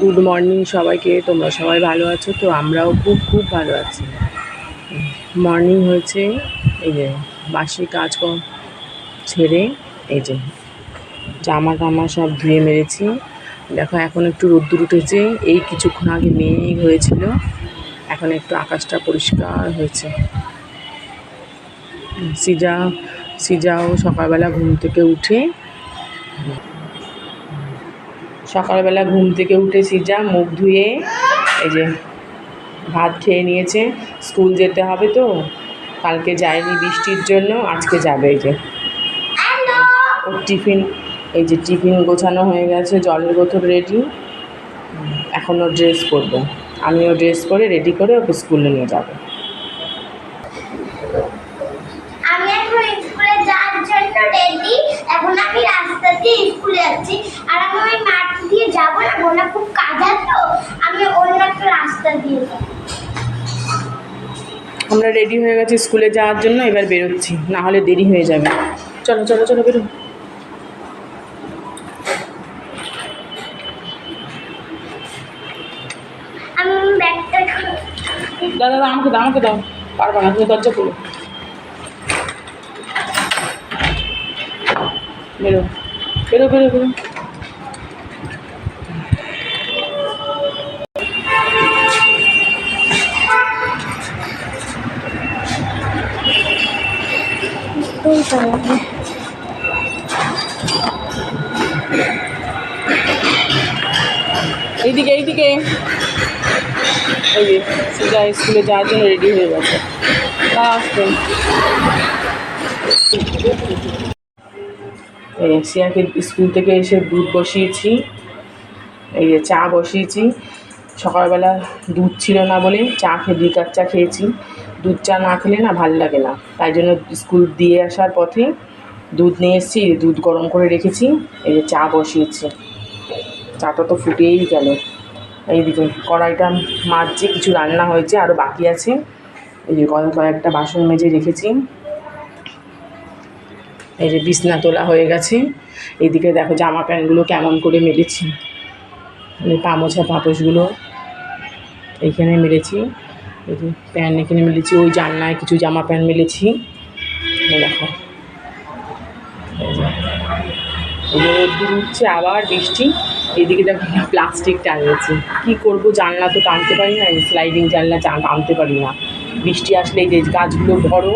Good morning সবাইকে, তোমরা সবাই ভালো আছো? তো আমরাও খুব খুব ভালো আছি। মর্নিং হয়েছে, এই যে বাসি কাজ কম ছেড়ে, এই যে জামা টামা সব ধুয়ে মেরেছি। দেখো, এখন একটু রোদ্দুর উঠেছে, এই কিছুক্ষণ আগে মেঘ হয়েছিল, এখন একটু আকাশটা পরিষ্কার হয়েছে। সিজা, সিজাও সকালবেলা ঘুম থেকে উঠে সকালবেলা ঘুম থেকে উঠে সিজা মুখ ধুয়ে এই যে ভাত খেয়ে নিয়েছে। স্কুল যেতে হবে তো কালকে যায়নি বৃষ্টির জন্য আজকে যাবে এই যে। ওর টিফিন এই যে টিফিন গোছানো হয়ে গেছে জলের বোতল রেডি এখনও ড্রেস করব আমিও ড্রেস করে রেডি করে ওকে স্কুলে নিয়ে যাব আমি এখন স্কুলে যাওয়ার জন্য রেডি এখন আমি রাস্তা দিয়ে স্কুলে যাচ্ছি আর আমি ওই মাঠ দিয়ে যাব না বোনা খুব কাজ আছে তো আমি অন্য একটা রাস্তা দিয়ে যাব আমরা রেডি হয়ে গেছি স্কুলে যাওয়ার জন্য, এবার বেরোচ্ছি। না হলে দেরি হয়ে যাবে। চলো চলো চলো, বেরো। দাদা দাদা আমাকে দাও আমাকে দাও। পারবা না, তুমি দরজা খুলো। বেরো বেরো বেরো বেরো। এইদিকে এইদিকে। এই যে স্কুলে যাওয়ার জন্য রেডি হয়ে গেছে। তা আসবেন সিয়াকে স্কুল থেকে এসে দুধ বসিয়েছি। এই যে, চা বসিয়েছি। সকালবেলা দুধ ছিল না বলে চা খেয়ে দুই চা খেয়েছি। দুধ চা না খেলে না ভালো লাগে না। তাই জন্য স্কুল দিয়ে আসার পথে দুধ নিয়ে এসেছি, দুধ গরম করে রেখেছি, এই যে চা বসিয়েছি। চাটা তো ফুটেই গেল। এইদিকে কড়াইটা মাজছি, কিছু রান্না হয়েছে আরও বাকি আছে। এই যে কয়েক কয়েকটা বাসন মেজে রেখেছি। এই যে বিছনা তোলা হয়ে গেছে। এইদিকে দেখো জামা প্যান্টগুলো কেমন করে মেলেছি। মানে পা মোছা পাপোশগুলো এইখানে মেলেছি। প্যান্ট এখানে মেলেছি, ওই জানলায় কিছু জামা প্যান্ট মেলেছি। দেখো। রোদ্দুর উঠছে, আবার বৃষ্টি। এদিকে দেখো প্লাস্টিক টানিয়েছি কী করব, জানলা তো টানতে পারি না স্লাইডিং জানলা টানতে পারি না। বৃষ্টি আসলে এই যে গাছগুলো বড়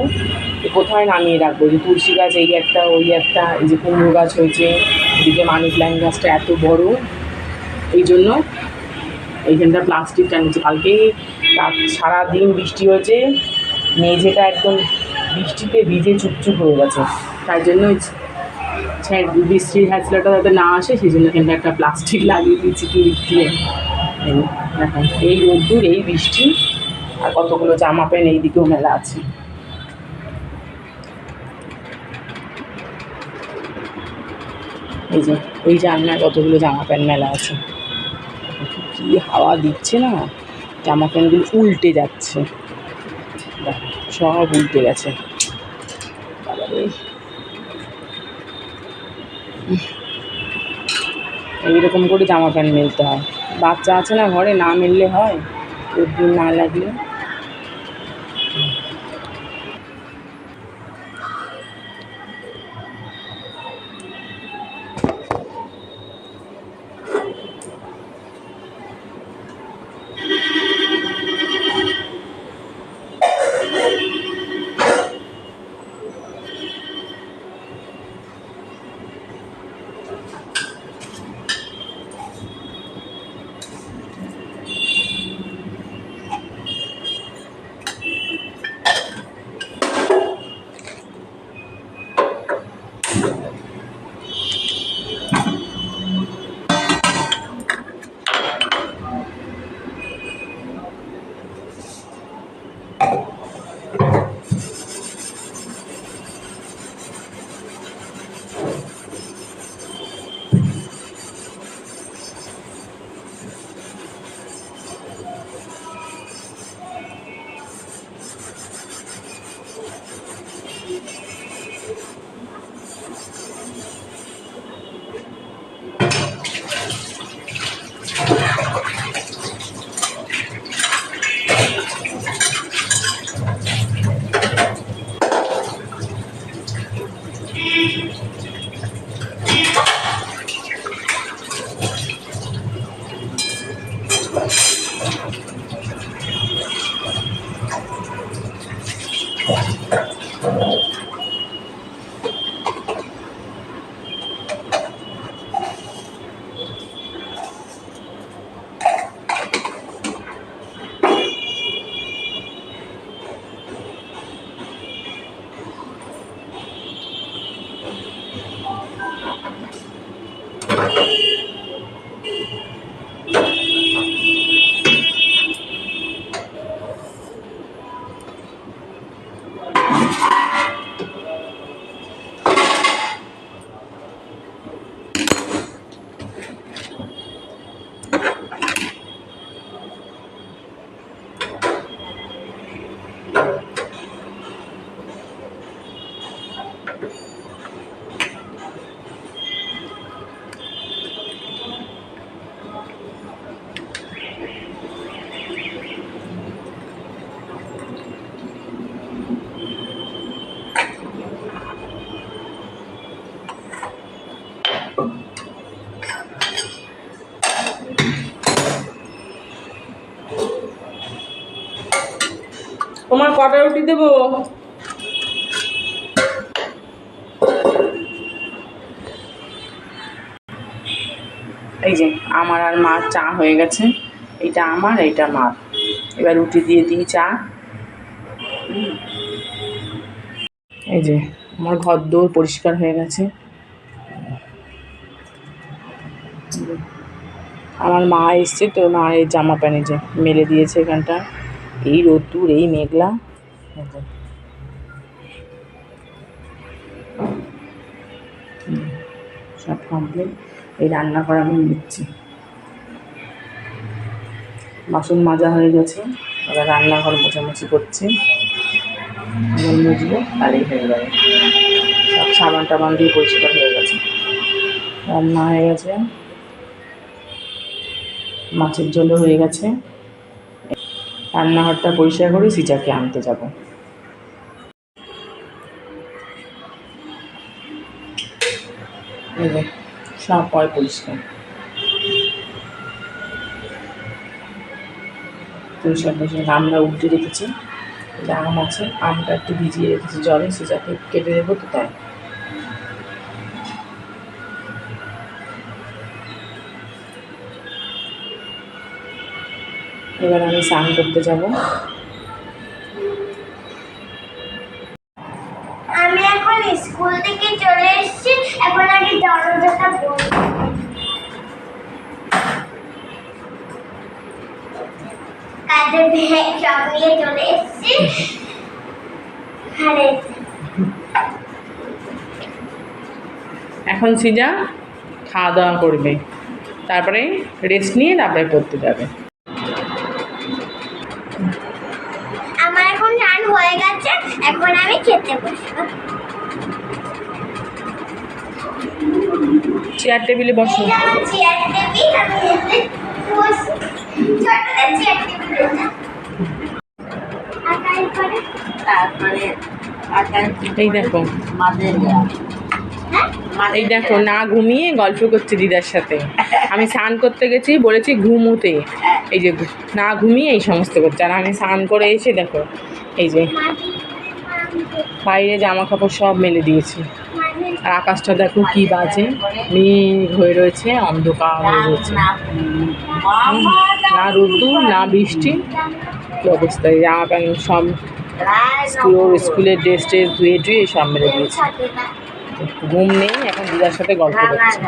কোথায় নামিয়ে রাখব? যে তুলসী গাছ, এই একটা, ওই একটা, এই যে কুমড়ো গাছ হয়েছে। এদিকে মানি প্ল্যান্ট গাছটা এত বড়। এই জন্য এইখানটা প্লাস্টিক টানিয়েছি কালকে সারাদিন বৃষ্টি হয়েছে, মেঝেটা একদম বৃষ্টিতে ভিজে চুপচুপ হয়ে গেছে। তাই জন্য বৃষ্টির হ্যাচলাটা যাতে না আসে, সেই জন্য এখানটা একটা প্লাস্টিক লাগিয়ে দিয়েছি টুরি দিয়ে। দেখেন, এই রোদ্দুর, এই বৃষ্টি, আর কতগুলো জামা প্যান্ট এই দিকেও মেলা আছে। এই যে ওই জানলায় কতগুলো জামা প্যান্ট মেলা আছে। কি হাওয়া দিচ্ছে না? জামা প্যান্টগুলো উল্টে যাচ্ছে। সব উল্টে গেছে। এইরকম করে জামা প্যান্ট মেলতে হয়। বাচ্চা আছে না ঘরে, না মেললে হয়? রোদ্দুর না লাগলে? তোমার কটা রুটি দেবো? এই যে, আমার আর মার চা হয়ে গেছে। এটা আমার, এইটা মার। এবার রুটি দিয়ে দিই চা। এই যে, আমার ঘর দৌড় পরিষ্কার হয়ে গেছে। আমার মা এসছে, তো মায়ের জামা প্যান্ট যে মেলে দিয়েছে এখানটা। এই রোদ্দুর, এই মেঘলা। সব কমপ্লিট এই রান্না করা আমি নিচ্ছি। বাসন মাজা হয়ে গেছে। এবার রান্নাঘর মোছামুছি করছি। এবার মুছবো তাহলেই হয়ে যাবে সব সাবান টাবান দিয়ে পরিষ্কার হয়ে গেছে। রান্না হয়ে গেছে। মাছের ঝোলও হয়ে গেছে। রান্নাঘরটা পরিষ্কার করে সিজাকে আনতে যাব। সব পয় পরিষ্কার। পরিষ্কার পরিষ্কার আমরা উল্টে রেখেছি আম আছে, আমটা একটু ভিজিয়ে রেখেছি জলে, সিজাকে কেটে দেবো তো তাই। এবার আমি স্নান করতে যাব। আমি এখন স্কুল থেকে চলে এসেছি। এখন আগে দরজাটা বন্ধ কাজের ব্যাগ সব নিয়ে চলে এসেছি। আরে। এখন সিজা খাওয়া দাওয়া করবে। তারপরে রেস্ট নিয়ে তারপরে পড়তে যাবে আমার এখন রান হয়ে গেছে এখন আমি খেতে বসবো। চেয়ার টেবিলে বসো। চেয়ার টেবিল আমি এতে বসি চেয়ার টেবিল এটা আর তারপরে তারপরে এই দেখো। হ্যাঁ? এই দেখো না ঘুমিয়ে গল্প করছে দিদার সাথে। আমি স্নান করতে গেছি বলেছি ঘুমোতে। এই যে না ঘুমিয়ে এই সমস্ত করছে। আর আমি স্নান করে এসে দেখো এই যে। বাইরে জামা কাপড় সব মেলে দিয়েছি। আর আকাশটা দেখো কি বাজে মেঘ হয়ে রয়েছে অন্ধকার হয়ে রয়েছে। না রোদ্দুর না বৃষ্টি কি অবস্থা? জামা প্যান্ট সব স্কুল স্কুলের ড্রেস ট্রেস ধুয়ে টুয়ে সব মেলে দিয়েছি। ঘুম নেই এখন দিদার সাথে গল্প করছি।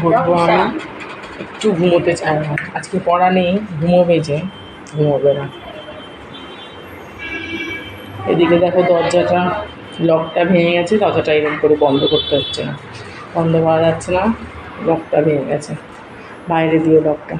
ঘুরবো আমি একটু ঘুমোতে চাই। না আজকে পড়া নেই ঘুমোবে যে ঘুমোবে না। এদিকে দেখো দরজাটা লকটা ভেঙে গেছে দরজাটা এরকম করে বন্ধ করতে হচ্ছে না। বন্ধ করা যাচ্ছে না লকটা ভেঙে গেছে। বাইরে দিয়ে লকটা